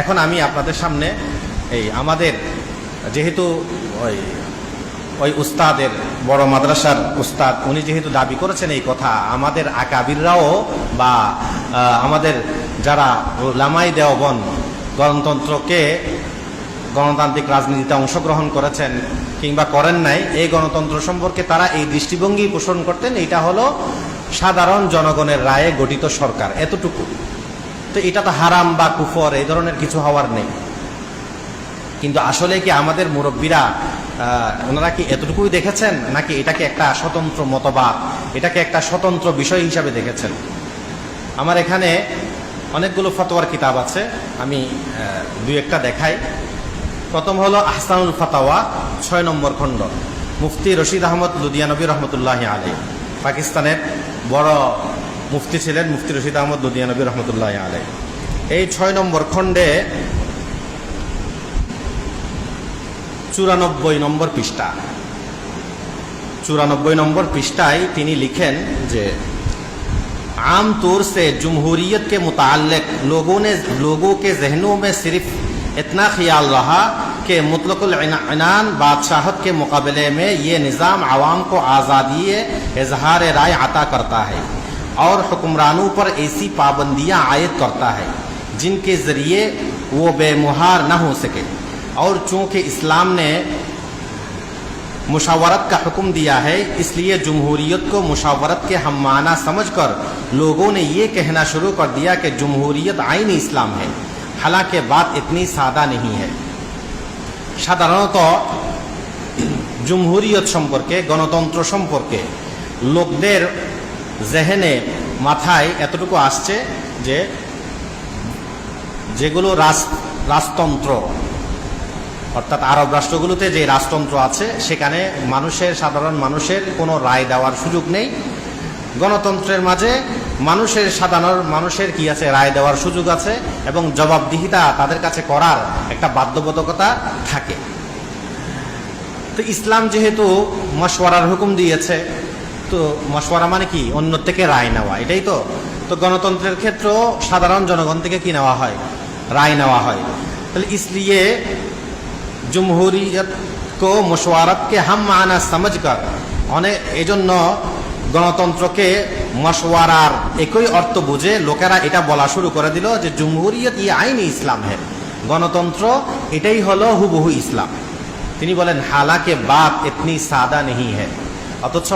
এখন আমি আপনাদের সামনে এই আমাদের যেহেতু ওই ওই উস্তাদের বড় মাদ্রাসার উস্তাদ, উনি যেহেতু দাবি করেছেন এই কথা, আমাদের আকাবিররাও বা আমাদের যারা লামাই দেওবন গণতন্ত্রকে গণতান্ত্রিক রাজনীতিতে অংশগ্রহণ করেছেন কিংবা করেন নাই, এই গণতন্ত্র সম্পর্কে তারা এই দৃষ্টিভঙ্গি পোষণ করতেন এটা হলো সাধারণ জনগণের রায়ে গঠিত সরকার, এতটুকু। তো এটা তো হারাম বা কুফর, এই ধরনের কিছু হওয়ার নেই। কিন্তু আসলে কি আমাদের মুরব্বীরা ওনারা কি এতটুকুই দেখেছেন? নাকি এটাকে একটা স্বতন্ত্র মতবাদ, এটাকে একটা স্বতন্ত্র বিষয় হিসাবে দেখেছেন? আমার এখানে অনেকগুলো ফতোয়ার কিতাব আছে, আমি দুই একটা দেখাই। প্রথম হলো আহসানুল ফাতাওয়া, ছয় নম্বর খণ্ড। মুফতি রশিদ আহমদ লুদিয়ানবী রহমতুল্লাহ আলাই পাকিস্তানের বড় মুফতি ছিলেন মুফতি রশিদ আহমদ লুদিয়ানবী রহমতুল্লাহ আলাই এই ছয় নম্বর খণ্ডে চুরানব্বই নম্বর পৃষ্ঠা चौरानबे नंबर पृष्ठाई তিনি লিখেন যে आम तौर से जमहूरियत के मुतालिक लोगों ने लोगों के जहनों में सिर्फ इतना ख्याल रहा कि मुतलकुलनान बादशाहत के मुकाबले में ये निज़ाम आवाम को आज़ादी इजहार राय अता करता है اور حکمرانوں پر ایسی پابندیاں عائد کرتا ہے، جن کے ذریعے وہ بے مہار نہ ہو سکے۔ اور چونکہ اسلام نے مشاورت کا حکم دیا ہے، اس لیے جمہوریت کو مشاورت کے ہم معنی سمجھ کر لوگوں نے یہ کہنا شروع کر دیا کہ جمہوریت آئین اسلام ہے۔ حالانکہ بات اتنی سادہ نہیں ہے۔ সাধারণত জমহুরিয়ত সম্পর্কে کے لوگ دیر জেহেনে মাথায় এতটুকু আসছে যে যেগুলো রাজ, রাজতন্ত্র, অর্থাৎ আরব রাষ্ট্রগুলোতে যে রাজতন্ত্র আছে, সেখানে মানুষের, সাধারণ মানুষের কোনো রায় দেওয়ার সুযোগ নেই। গণতন্ত্রের মাঝে মানুষের, সাধারণ মানুষের কি আছে, রায় দেওয়ার সুযোগ আছে এবং জবাবদিহিতা তাদের কাছে করার একটা বাধ্যবাধকতা থাকে। তো ইসলাম যেহেতু মশওয়ারার হুকুম দিয়েছে তো মশওয়ারা মানে কি অন্য থেকে রায় নেওয়া এটাই তো তো গণতন্ত্রের ক্ষেত্রেও সাধারণ জনগণ থেকে কি নেওয়া হয় রায় নেওয়া হয় তাহলে इसलिए জমহুরিয়ত কো মশওয়ারতকে হাম মানা সমঝকর অনেক এজন্য গণতন্ত্রকে মশওয়ারার একই অর্থ বুঝে লোকেরা এটা বলা শুরু করে দিল যে জমহুরিয়ত ই আইন ইসলাম হে গণতন্ত্র এটাই হলো হুবহু ইসলাম তিনি বলেন হালাকে বাত এতনি সাদা নেই হে অথচ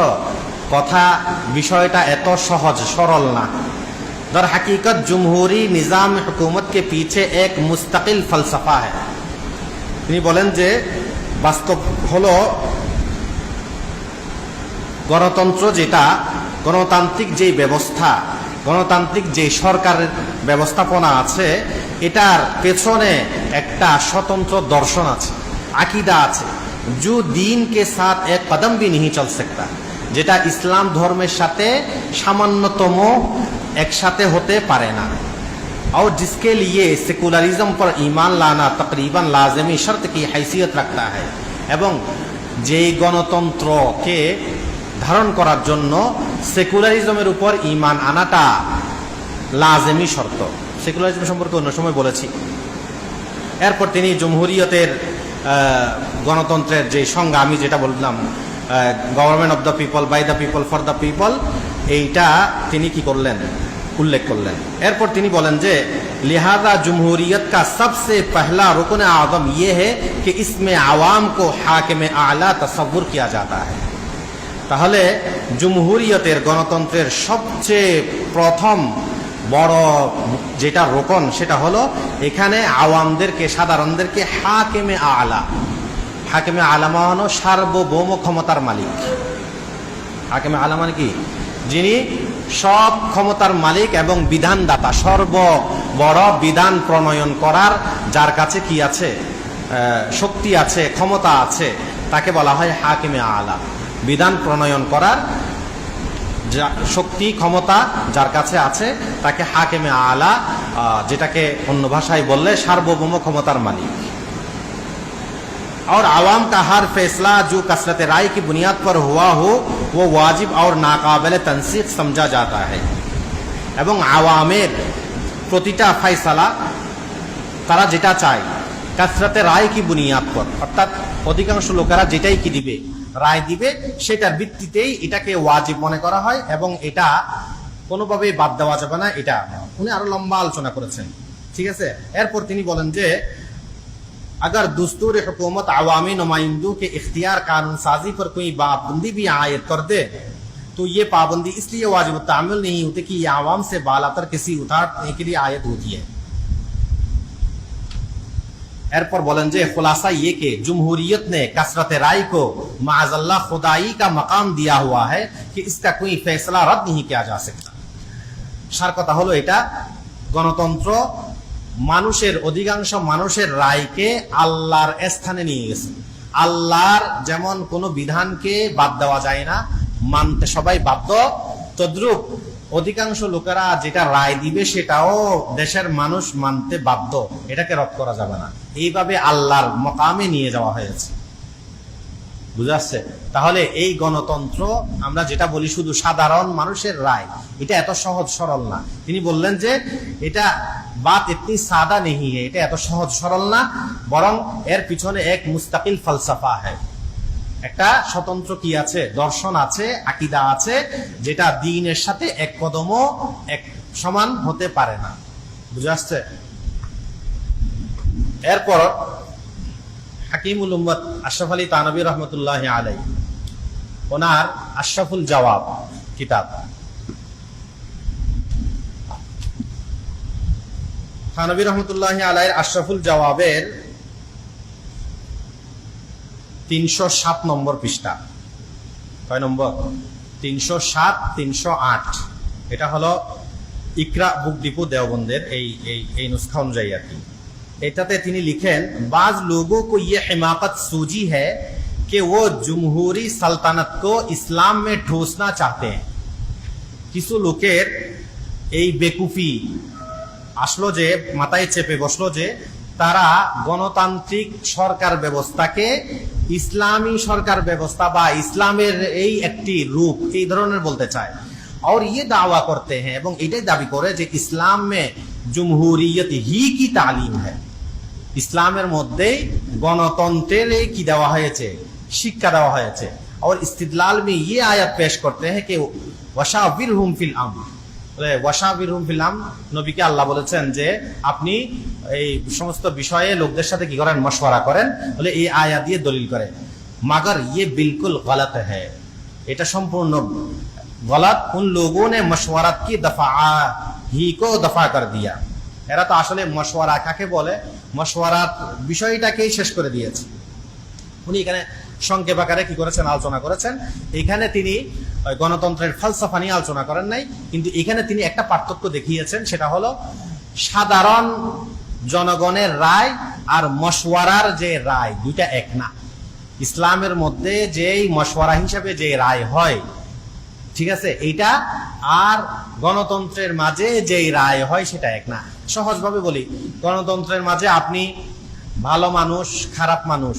কথা, বিষয়টা এত সহজ, সরল না। দর হাকিকত جمہوری নিজাম হকুমতকে পিছে এক মুস্তাকিল ফলসফা হ্যাঁ তিনি বলেন যে, বাস্তব হল গণতন্ত্র যেটা, গণতান্ত্রিক যেই ব্যবস্থা, গণতান্ত্রিক যে সরকারের ব্যবস্থাপনা আছে, এটার পেছনে একটা স্বতন্ত্র দর্শন আছে, আকিদা আছে। যু দিনকে সাথ এক কদম বি নহীं চল সকতা। যেটা ইসলাম ধর্মের সাথে সামান্যতম একসাথে হতে পারে না और जिसके लिए सेकुलरिज्म पर ईमान लाना तकरीबन लाजमी शर्त की हैसियत रखता है এবং যেই গণতন্ত্রকে ধারণ করার জন্য সেকুলারিজমের উপর ইমান আনাটা লাজেমি শর্ত সেকুলারিজম সম্পর্কে অন্য সময় বলেছি এরপর তিনি জমহুরিয়তের আহ, গণতন্ত্রের যে সংজ্ঞা আমি যেটা বললাম government of the people by the people for the people এইটা তিনি কি করলেন উল্লেখ করলেন এরপর তিনি বলেন যে लिहाजा जमहूरियत का सबसे पहला रुकन आदम ये है कि इसमें आवाम को हाकिम आला तस्वुर किया जाता है তাহলে জমহুরিয়তের গণতন্ত্রের সবচেয়ে প্রথম বড় যেটা রোকন সেটা হলো এখানে আওয়ামদেরকে সাধারণদেরকে হাকেমে আলা হাকেমে আলামা সার্বভৌম ক্ষমতার মালিক। হাকেমে আলা মানে কি? যিনি সব ক্ষমতার মালিক এবং বিধানদাতা সর্ব বড় বিধান প্রণয়ন করার যার কাছে কি আছে শক্তি আছে, ক্ষমতা আছে, তাকে বলা হয় হাকিমে আলা। বিধান প্রণয়ন করার শক্তি, ক্ষমতা যার কাছে আছে, তাকে হাকিমে আলা যেটাকে অন্য ভাষায় বললে সার্বভৌম ক্ষমতার মালিক। और आवाम का हर फैसला जो कसरत राय की बुनियाद पर हुआ हो वो वाजिब और नाकाबिल तनसीख समझा जाता है এবং আওয়ামের প্রতিটা ফাইসালা তারা যেটা চায় কাসরাতে রায় কি বুনিয়াদ পর অর্থাৎ অধিকাংশ লোকেরা যেটাই কি দিবে রায় দিবে সেটার ভিত্তিতেই এটাকে ওয়াজিব মনে করা হয় এবং এটা কোনোভাবেই বাদ দেওয়া যাবে না এটা উনি আরো লম্বা আলোচনা করেছেন ঠিক আছে এরপর তিনি বলেন যে اگر دستور حکومت عوامی نمائندوں کے اختیار قانون سازی پر کوئی پابندی بھی عائد کر دے، تو یہ پابندی اس لیے واجب تعمل نہیں ہوتی کہ یہ عوام سے بالا تر کسی اتارنے کے لیے عائد ہوتی ہے۔ ایرپور بولنجے خلاصہ یہ کہ جمہوریت نے کثرت رائے کو معاذ اللہ خدائی کا مقام دیا ہوا ہے کہ اس کا کوئی فیصلہ رد نہیں کیا جا سکتا۔ سار کتا ہلو یہ گنتنتر মানুষের, অধিকাংশ মানুষের রায়কে আল্লাহর স্থানে নিয়ে গেছে। আল্লাহর যেমন কোনো বিধানকে বাদ দেওয়া যায় না, মানতে সবাই বাধ্য। তদ্রুপ অধিকাংশ লোকেরা যেটা রায় দিবে সেটাও দেশের মানুষ মানতে বাধ্য। এটাকে রদ করা যাবে না। এইভাবে আল্লাহর মকামে নিয়ে যাওয়া হয়েছে। বুঝাচ্ছে? তাহলে এই গণতন্ত্র, আমরা যেটা বলি শুধু সাধারণ মানুষের রায়, এটা এত সহজ সরল না। তিনি বললেন যে, এটা বাত এতনি সাদা নেই এটা এত সহজ সরল না, বরং এর পিছনে এক মুস্তাকিল ফলসাফা হ্যাঁ একটা স্বতন্ত্র কি আছে? দর্শন আছে, আকিদা আছে, যেটা দিনের সাথে এক কদমও এক সমান হতে পারে না। বুঝে আসছে এরপর হাকিমুল উম্মত আশরাফ আলী তানবী রহমতুল্লাহ আলাই ওনার আশরাফুল জবাব কিতাব। থানবী রহমতুল্লাহ আলাই আশরাফুল জবাবের তিনশো সাত নম্বর পৃষ্ঠা। কয় নম্বর? তিনশো সাত, তিনশো আট। এটা হলো ইকরা বুক ডিপো দেওবন্দের এই এই নুসখা অনুযায়ী আর কি। এটাতে তিনি লিখেন বাজ লোগों को ये हिमाकत सूझी है कि वो জুমহুরি সালতানাত को ইসলাম में ठूसना चाहते हैं কিছু লোকের এই বেকুফি আসলো যে মাথায় চেপে বসলো যে তারা গণতান্ত্রিক সরকার ব্যবস্থাকে ইসলামী সরকার ব্যবস্থা বা ইসলামের এই একটি রূপ এই ধরনের বলতে চায় और ये दावा करते हैं এবং এটাই দাবি করে যে ইসলাম মে জুমহুরিয়ত হি কি তালিম হ্যাঁ ইসলামের মধ্যে গণতন্ত্রের এই কি দেওয়া হয়েছে শিক্ষা দেওয়া হয়েছে और इस्तिदलाल में ये आयत पेश करते हैं कि वशाविर হুম ফিল আম বলে ওয়াশাবির হুম ফিল আম নবীকে আল্লাহ বলেছেন যে আপনি এই সমস্ত বিষয়ে লোকদের সাথে কি করেন মশওয়ারা করেন বলে এই আয়াত দিয়ে দলিল করে মাগর ইয়ে বিলকুল গলত হ্যাঁ এটা সম্পূর্ণ গলত উন লোগों ने मशवरत की दफा ही को दफा कर दिया এরা তো আসলে মশওয়ারা, কাকে বলে? মশওয়ারাত বিষয়টাকেই শেষ করে দিয়েছে। উনি এখানে সংক্ষেপ আকারে কি করেছেন? আলোচনা করেছেন। এখানে তিনি গণতন্ত্রের ফালসাফা নিয়ে আলোচনা করেন নাই, কিন্তু এখানে তিনি একটা পার্থক্য দেখিয়েছেন, সেটা হলো সাধারণ জনগণের রায় আর মশওয়ারার যে রায়, দুইটা এক না। ইসলামের মধ্যে যেই মশওয়ারা হিসাবে যে রায় হয়, ঠিক আছে? এইটা আর গণতন্ত্রের মাঝে যেই রায় হয়, সেটা এক না। সহজভাবে বলি, গণতন্ত্রের মাঝে আপনি ভালো মানুষ, খারাপ মানুষ,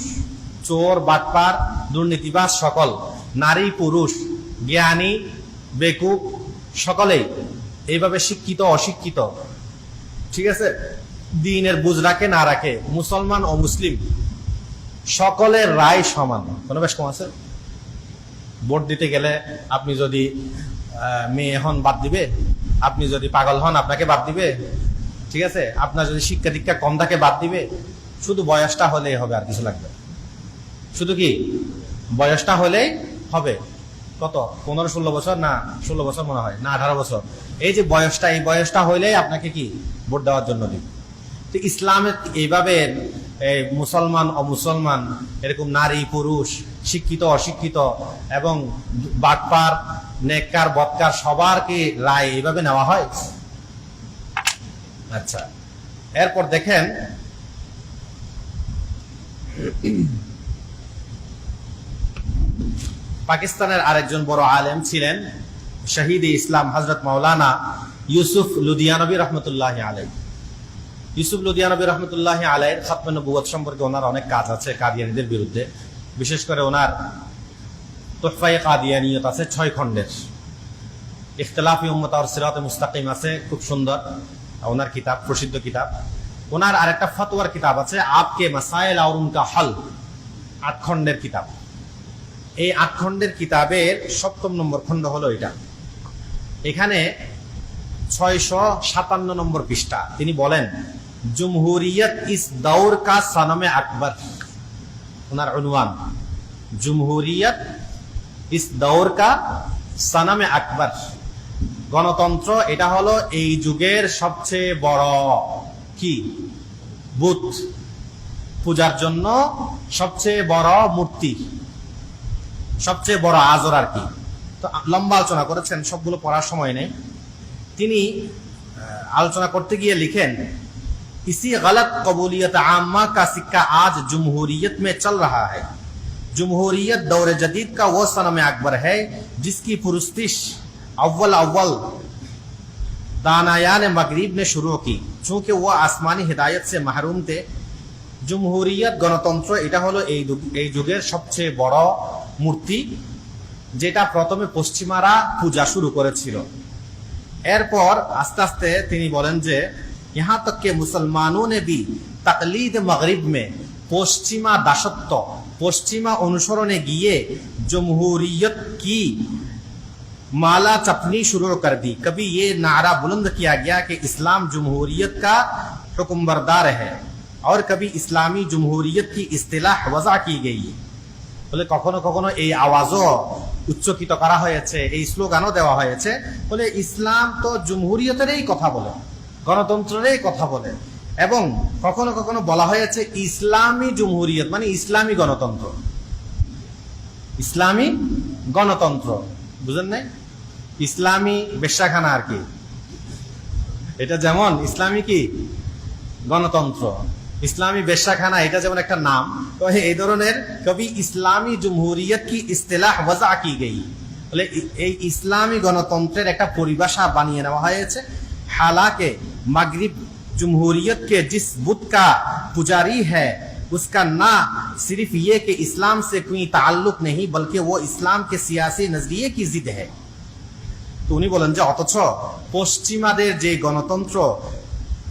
চোর, বাটপার, দুর্নীতিবাজ সকল, নারী, পুরুষ, জ্ঞানী, বেকুব, সকলেই এইভাবে শিক্ষিত, অশিক্ষিত, ঠিক আছে? দিনের বুঝ রাখে, না রাখে, মুসলমান ও মুসলিম, সকলের রায় সমান। কোনো বেশ কম আছে? ভোট দিতে গেলে আপনি যদি মেয়ে হন বাদ দিবে, আপনি যদি পাগল হন আপনাকে বাদ দিবে ঠিক আছে? আপনার যদি শিক্ষা দীক্ষা কম থাকে, বাদ দিবে। শুধু বয়সটা হলেই হবে আর কিছু লাগবে শুধু কি? বয়সটা হলেই হবে। কত? পনেরো, ষোলো বছর? না, ষোলো বছর মনে হয়। না, আঠারো বছর। এই যে বয়সটা, এই বয়সটা হইলেই আপনাকে কি? ভোট দেওয়ার জন্য দিবে। তো ইসলামে এইভাবে, এই মুসলমান, অমুসলমান, এরকম নারী, পুরুষ, শিক্ষিত, অশিক্ষিত এবং বাটপার, নেককার, বৎকার সবার কি রায় এইভাবে নেওয়া হয়? আচ্ছা। এরপর দেখেন, পাকিস্তানের আরেকজন বড় আলেম ছিলেন, শহীদ ইসলাম হজরত মাওলানা ইউসুফ লুধিয়ানবী রহমতুল্লাহ আলাই ইউসুফ লুধিয়ানবী রহমতুল্লাহ আলাইয়ের খাতমে নবুয়ত সম্পর্কে ওনার অনেক কাজ আছে কাদিয়ানিদের বিরুদ্ধে। বিশেষ করে ওনার তোহফাই কাদিয়ানিয়ত আছে ছয় খণ্ডের। ইখতলাফি উম্মত আর সিরাত মুস্তাকিম আছে, খুব সুন্দর। ওনার কিতাব, প্রসিদ্ধ কিতাব। ওনার আরেকটা ফতোয়ার কিতাব আছে আপকে মাসাইল আর উনকা হল, আট খণ্ডের কিতাব। এই আট খণ্ডের কিতাবের সপ্তম নম্বর খণ্ড হলো এটা। এখানে ছয়শো সাতান্ন নম্বর পৃষ্ঠা। তিনি বলেন, জুমহুরিয়ত ইস দৌর কা সনমে আকবর। ওনার অনুমান, জুমহুরিয়ত ইস দৌর কা সনমে আকবর। গণতন্ত্র এটা হলো এই যুগের সবচেয়ে বড় কি বুথ পূজার জন্য সবচেয়ে বড় মূর্তি সবচেয়ে বড় আজর আর কি তো লম্বা আলোচনা করেছেন সবগুলো পড়ার সময় নেই তিনি আহ, আলোচনা করতে গিয়ে লিখেন इसी गलत कबूलियत आमा का सिक्का आज जमहूरियत में चल रहा है जमहूरियत दौर जदीद का वो सनम अकबर है जिसकी पुरस्तिश अव्वल अव्वल दानायान मगरिब ने शुरू की चूंकि वो आसमानी हिदायत से महरूम थे জমহুরিয়ত গণতন্ত্র এটা হলো এই যুগ- এই যুগের সবচেয়ে বড় মূর্তি যেটা প্রথমে পশ্চিমারা পূজা শুরু করেছিল এরপর আস্তে আস্তে তিনি বলেন যে ইহা তক কে মুসলমানों ने भी तकलीद मगरिब में পশ্চিমা দাসত্ব পশ্চিমা অনুসরণে গিয়ে জমহুরিয়ত কি माला चपनी शुरू कर दी कभी ये नारा बुलंद किया गया कि इस्लाम जमहूरियत का हुक्म बरदार है और कभी इस्लामी जमहूरियत की इस्तेलाह वजह की गई বলে কখনো কখনো এই আওয়াজও উচ্চকিত করা হয়েছে এই স্লোগানও দেওয়া হয়েছে বলে ইসলাম তো জমহুরিয়তেরই কথা বলে গণতন্ত্রেরই কথা বলে এবং কখনো কখনো বলা হয়েছে ইসলামী জমহুরিয়ত মানে ইসলামী গণতন্ত্র ইসলামী গণতন্ত্র বুঝেন নাই ইসলামী বেশ্যাখানা আর কি এটা যেমন ইসলামী কি গণতন্ত্র ইসলামী বেশ্যাখানা এটা যেমন একটা নাম তো এই ধরনের কবি ইসলামী জমহুরিয়ত কি ইস্তেলাহ ওয়াজা কি গই বলে ই- এই ইসলামী গণতন্ত্রের একটা পরিভাষা বানিয়ে নেওয়া হয়েছে हालांकि मगरिब जमहूरियत के जिस बुत का पुजारी है उसका ना सिर्फ ये कि इस्लाम से कोई ताल्लुक नहीं बल्कि वो इस्लाम के सियासी नजरिए की जिद है তো উনি বলেন যে অথচ পশ্চিমাদের যে গণতন্ত্র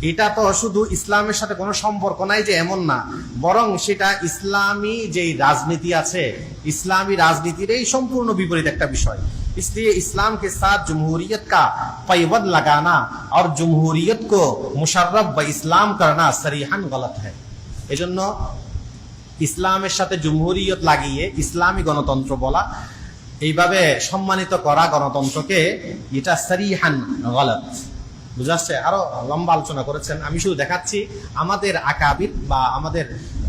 এটা তো শুধু ইসলামের সাথে কোনো সম্পর্ক নাই যে এমন না বরং সেটা ইসলামী যে রাজনীতি আছে ইসলামী রাজনীতির এই সম্পূর্ণ বিপরীত একটা বিষয় इसलिए इस्लाम के साथ जमहूरियत का पैबंद लगाना और जमहूरियत को मुशर्रफ व इस्लाम करना सरीहन गलत है এজন্য ইসলামের সাথে জমহুরিয়ত লাগিয়ে ইসলামী গণতন্ত্র বলা এইভাবে সম্মানিত করা গণতন্ত্রকে এটা সারিহান গলত। বুঝাচ্ছে আরও লম্বা আলোচনা করেছেন। আমি শুধু দেখাচ্ছি আমাদের আকাবিদ বা আমাদের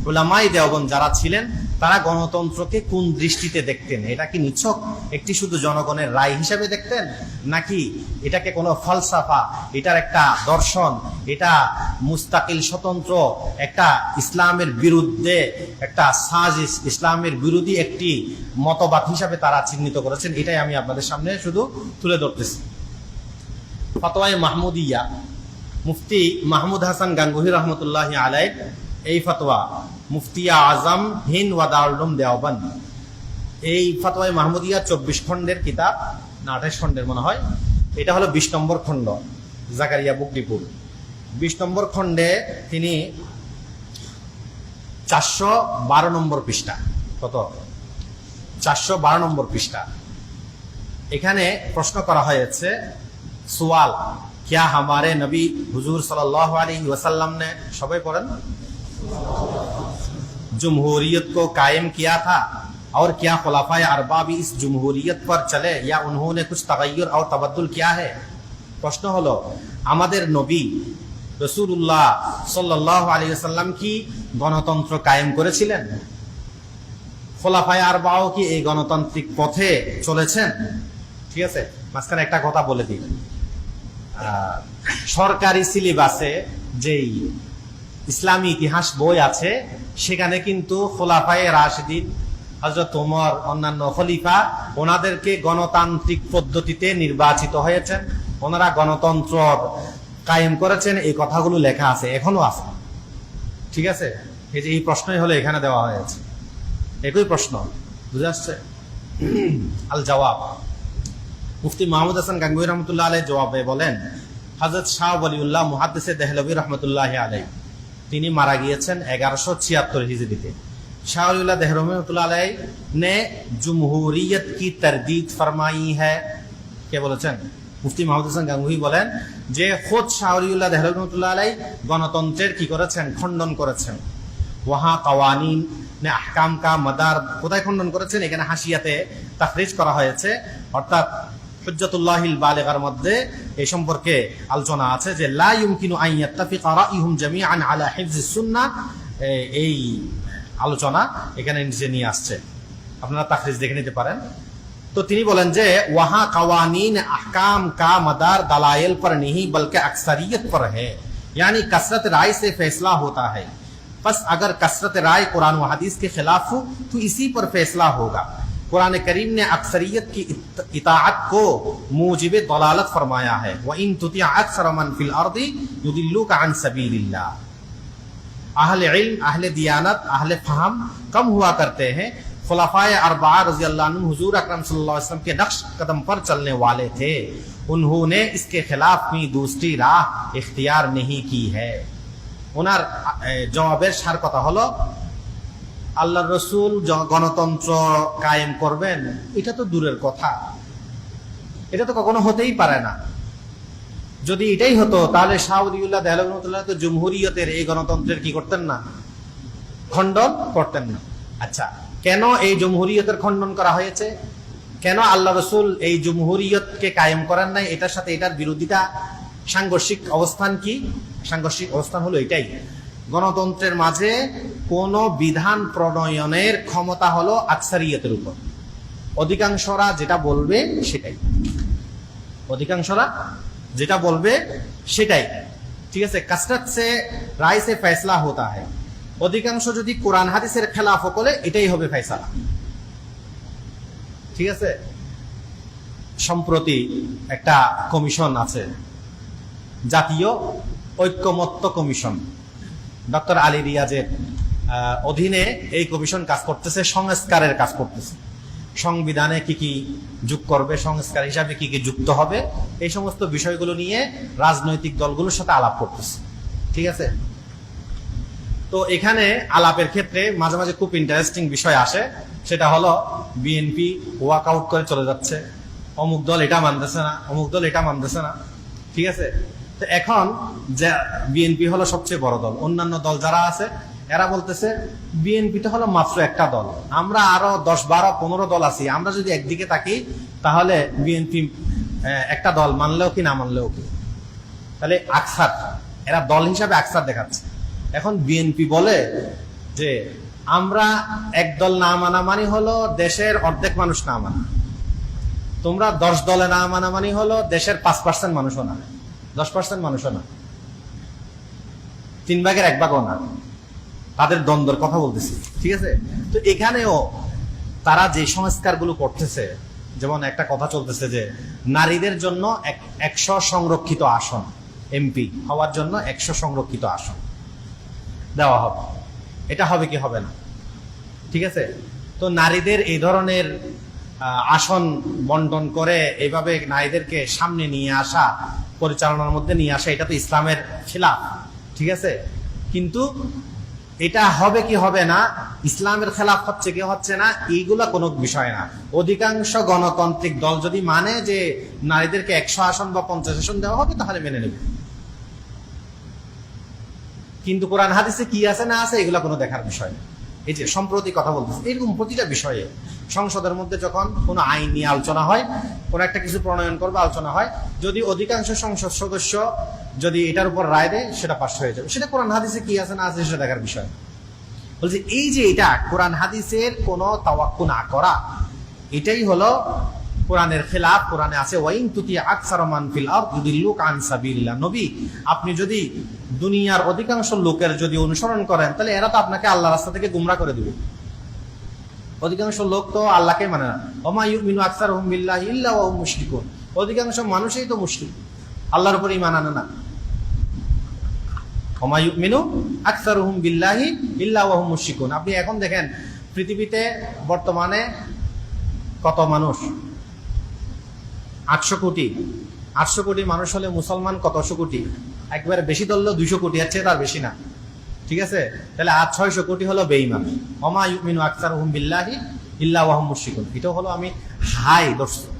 ওলামাই দেওবন যারা ছিলেন তারা গণতন্ত্রকে কোন দৃষ্টিতে দেখতেন? এটা কি নিছক? একটি শুধু জনগণের রায় হিসেবে দেখতেন? নাকি এটাকে কোনো ফলসাফা, এটার একটা দর্শন, এটা মুস্তাকিল স্বতন্ত্র একটা ইসলামের বিরুদ্ধে, একটা সাজিস ইসলামের বিরোধী একটি মতবাদ হিসাবে তারা চিহ্নিত করেছেন? এটাই আমি আপনাদের সামনে শুধু তুলে ধরতেছি। ফতোয়ায় মাহমুদিয়া, মুফতি মাহমুদ হাসান গাঙ্গুহি রহমতুল্লাহ আলাই এই ফতোয়া মুফতিয়া আজম হিন্দ ওয়াদাউলুম দেওবন্দ এই ফতোয়ায় মাহমুদিয়া চব্বিশ খণ্ডের কিতাব না আঠাশ খণ্ডের মনে হয় এটা হলো বিশ নম্বর খণ্ড জাকারিয়া বুকডিপুর বিশ নম্বর খণ্ডে তিনি চারশো বারো নম্বর পৃষ্ঠা কত চারশো বারো নম্বর পৃষ্ঠা এখানে প্রশ্ন করা হয়েছে सुवाल क्या हमारे नबी हुजूर सल्लल्लाहु अलैहि वसल्लम ने सबाई पढ़ेन जमहूरियत को कायम किया था और क्या खुलाफाए अरबा भी इस जमहूरियत पर चले या उन्होंने कुछ तगैर और तबद्दुल किया है প্রশ্ন হলো আমাদের নবী রসুল্লাহ সাল্লাহ আলী সাল্লাম কি গণতন্ত্র কায়েম করেছিলেন খোলাফায় আরবাও কি এই গণতান্ত্রিক পথে চলেছেন ঠিক আছে মাঝখানে একটা কথা বলে দিই আহ, সরকারি সিলেবাসে যেই ইসলামী ইতিহাস বই আছে, সেখানে কিন্তু খোলাফায়ে রাশিদিন হজরত ওমর, অন্যান্য খলিফা, ওনাদেরকে গণতান্ত্রিক পদ্ধতিতে নির্বাচিত হয়েছেন। ওনারা গণতন্ত্র কায়েম করেছেন, এই কথাগুলো লেখা আছে, এখনও আছে। ঠিক আছে? এই যে এই প্রশ্নই হলো এখানে দেওয়া হয়েছে। একই প্রশ্ন, বুঝে আসছে? আল জবাব মুফতি মাহমুদ হাসান গাঙ্গুই রহমতুল্লাহ আলাই জবাবে বলেন হজরত শাহ বলিউল্লাহ মুহাদ্দিসে দেহলবী রহমতুল্লাহ আলাই তিনি মারা গিয়েছেন এগারোশো ছিয়াত্তর হিজড়িতে। শাহরুল্লাহ দেহরহমতুল্লা আলাই ने জমহুরিয়ত কি তরদিদ ফরমাই হ্যায়? কে বলেছেন? মুফতি মাহমুদ হাসান গাঙ্গুহি বলেন যে, খোদ শাহরিউল্লাহ দেহরহমতুল্লা আলাই গণতন্ত্রের কি করেছেন? খণ্ডন করেছেন। ওয়াহা কওয়ানিন আহকাম কা মাদার, কোথায় খণ্ডন করেছেন? এখানে হাসিয়াতে তাফরিজ করা হয়েছে। অর্থাৎ হুজ্জাতুল্লাহিল বালেগার মধ্যে এই সম্পর্কে আলোচনা আছে যে লা ইউমকিনু আন ইয়াত্তাফিকা রাইহুম জামিআন আলা হিফজিস সুন্নাহ এ- এই আলোচনা এখানে নিচে নিয়ে আসছে আপনারা তাফরিজ দেখে নিতে পারেন তো তিনি বলেন যে ওয়াহা কাওয়ানিন আহকাম কা মাদার दलाइल पर नहीं बल्कि अक्सरियत पर है यानी कसरत राय से फैसला होता है बस अगर कसरत राय कुरान व हदीस के खिलाफ हो तो इसी पर फैसला होगा قرآن کریم نے اکثریت کی اطاعت کو موجب دلالت فرمایا ہے. وہ ان اکثر من فی الارض يضلوك عن سبیل اللہ اہل علم، اہل دیانت، اہل فہم کم ہوا کرتے ہیں۔ خلفائے اربعہ رضی اللہ عنہ حضور اکرم صلی اللہ علیہ وسلم کے نقش قدم پر چلنے والے تھے۔ انہوں نے اس کے خلاف بھی دوسری راہ اختیار نہیں کی ہے۔ ওনার জবাবের সার কথা হলো আল্লাহ রসুল গণতন্ত্র কায়েম করবেন, এটা তো দূরের কথা। এটা তো কখনো হতেই পারে না। যদি এটাই হতো, তাহলে শাহরিউল্লাহ দেহলমতুল্লাহ তো জমহুরিয়তের এই গণতন্ত্রের কি করতেন না? খণ্ডন করতেন না। আচ্ছা কেন এই জমহুরিয়তের খণ্ডন করা হয়েছে? কেন আল্লাহ রসুল এই জমহুরিয়তকে কায়েম করেন নাই? এটার সাথে এটার বিরোধিতা সাংঘর্ষিক অবস্থান কি? সাংঘর্ষিক অবস্থান হলো এটাই। গণতন্ত্রের মাঝে কোন বিধান প্রণয়নের ক্ষমতা হলো আকসারিয়তের উপর। অধিকাংশরা যেটা বলবে সেটাই। অধিকাংশরা যেটা বলবে সেটাই। ঠিক আছে? কাসরত সে, রায় সে ফেসলা হতা হয় অধিকাংশ যদি কোরআন হাদিসের খেলাফ করে, এটাই হবে ফেসলা ঠিক আছে? সম্প্রতি একটা কমিশন আছে, জাতীয় ঐক্যমত্য কমিশন। ডক্টর আলী রিয়াজের অধীনে এই কমিশন কাজ করতেছে, সংস্কারের কাজ করতেছে। সংবিধানে কি কি যোগ করবে, সংস্কার হিসাবে কি কি যুক্ত হবে, এই সমস্ত বিষয়গুলো নিয়ে রাজনৈতিক দলগুলোর সাথে আলাপ করতেছে। ঠিক আছে? তো এখানে আলাপের ক্ষেত্রে মাঝে মাঝে খুব ইন্টারেস্টিং বিষয় আসে। সেটা হলো বিএনপি ওয়াক আউট করে চলে যাচ্ছে। অমুক দল এটা মানতেছে না, অমুক দল এটা মানতেছে না। ঠিক আছে? তো এখন যে বিএনপি হলো সবচেয়ে বড় দল। অন্যান্য দল যারা আছে এরা বলতেছে বিএনপি তো হলো মাত্র একটা দল। আমরা আরও দশ, বারো, পনেরো দল আছি। আমরা যদি একদিকে থাকি, তাহলে বিএনপি একটা দল মানলেও কি, না মানলেও কি? তাহলে আকসার, এরা দল হিসাবে আকসার দেখাচ্ছে। এখন বিএনপি বলে যে, আমরা একদল না মানা মানি হলো দেশের অর্ধেক মানুষ না মানা। তোমরা দশ দলে না মানা মানি হলো দেশের পাঁচ পার্সেন্ট মানুষও না। দশ পার্সেন্ট মানুষও না। তিন ভাগের এক ভাগও না। তাদের দ্বন্দ্বের কথা বলতেছি। ঠিক আছে? তো এখানেও তারা যে সংস্কারগুলো করতেছে, যেমন একটা কথা চলতেছে যে নারীদের জন্য এক- একশো সংরক্ষিত আসন, এমপি হওয়ার জন্য একশো সংরক্ষিত আসন দেওয়া হবে। এটা হবে কি হবে না? ঠিক আছে? তো নারীদের এই ধরনের আসন বন্টন করে এইভাবে নারীদেরকে সামনে নিয়ে আসা, পরিচালনার মধ্যে নিয়ে আসা, এটা তো ইসলামের খেলাফ। ঠিক আছে? কিন্তু এটা হবে কি হবে না? ইসলামের খেলাফ হচ্ছে কি হচ্ছে না? এইগুলা কোনো বিষয় না। অধিকাংশ গণতান্ত্রিক দল যদি মানে যে নারীদেরকে একশো আসন বা পঞ্চাশ আসন দেওয়া হবে, তাহলে মেনে নেবে। কিন্তু কোরআন হাদিসে কি আছে না আছে, এগুলা কোনো দেখার বিষয় না। এই যে সম্প্রতি কথা বলতেছে, এরকম প্রতিটা বিষয়ে সংসদের মধ্যে যখন কোনো আইন নিয়ে আলোচনা হয়, কোনো একটা কিছু প্রণয়ন করবে, আলোচনা হয়, যদি অধিকাংশ সংসদ সদস্য যদি এটার উপর রায় দেয়, সেটা পাশ হয়ে যাবে। সেটা কোরআন হাদিসে কি আছে না আছে সেটা দেখার বিষয়। বলছে, এই যে এটা কোরআন হাদিসের কোনো তাওয়াক্কু না করা, এটাই হলো কোরআনের খেলাফ, কোরআনে আছে, ওয়াইন তুতি আকসার মান ফিল আরদ ইউদিল্লুক আন সাবিলিল্লাহ। নবী, আপনি যদি দুনিয়ার অধিকাংশ লোকের যদি অনুসরণ করেন, তাহলে এরা তো আপনাকে আল্লাহ রাস্তা থেকে গুমরা করে দিবে। অধিকাংশ লোক তো আল্লাহকে মানে না। ওমা ইউমিনু আকসার হুম বিল্লাহি ইল্লা ওয়া হুম মুশরিকুন। অধিকাংশ মানুষই তো মুশরিক। আল্লাহর উপর ঈমান আনে না। ওমা ইউমিনু আকসার হুম বিল্লাহি ইল্লা ওয়া হুম মুশরিকুন। আপনি এখন দেখেন, পৃথিবীতে বর্তমানে কত মানুষ? আটশো কোটি। আটশো কোটি মানুষ হলে মুসলমান কতশো কোটি? একবারে বেশি ধরলেও দুইশো কোটি আছে তার বেশি না। ঠিক আছে? তাহলে আর ছয়শো কোটি হলো বেইমান অমা ইউমিনু আকসার হুম বিল্লাহি ইল্লা ওয়াহম মুশরিকুন। এটাও হলো আমি হাই দর্শক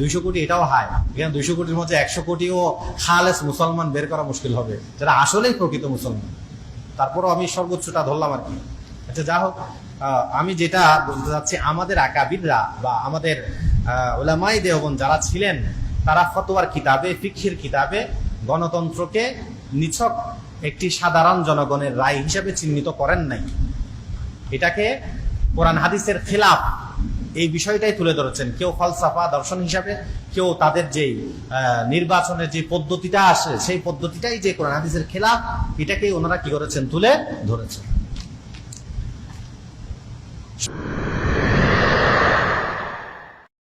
দুইশো কোটি এটাও হাই। এখানে দুইশো কোটির মধ্যে একশো কোটিও খালেস মুসলমান বের করা মুশকিল হবে। যারা আসলেই প্রকৃত মুসলমান। তারপরও আমি সর্বোচ্চটা ধরলাম আর কি। আচ্ছা যা হোক আমি যেটা বলতে চাচ্ছি, আমাদের আকাবিররা বা আমাদের ওলামাই দেহবন যারা ছিলেন, তারা ফতোয়ার কিতাবে ফিক্ষির কিতাবে গণতন্ত্রকে নিছক একটি সাধারণ জনগণের রায় হিসাবে চিহ্নিত করেন নাই। এটাকে কোরআন হাদিসের খেলাফ এই বিষয়টাই তুলে ধরেছেন। কেউ ফলসাফা দর্শন হিসাবে, কেউ তাদের যে নির্বাচনের যে পদ্ধতিটা আসে, সেই পদ্ধতিটাই যে কোরআন হাদিসের খেলাফ, এটাকেই ওনারা কি করেছেন? তুলে ধরেছেন।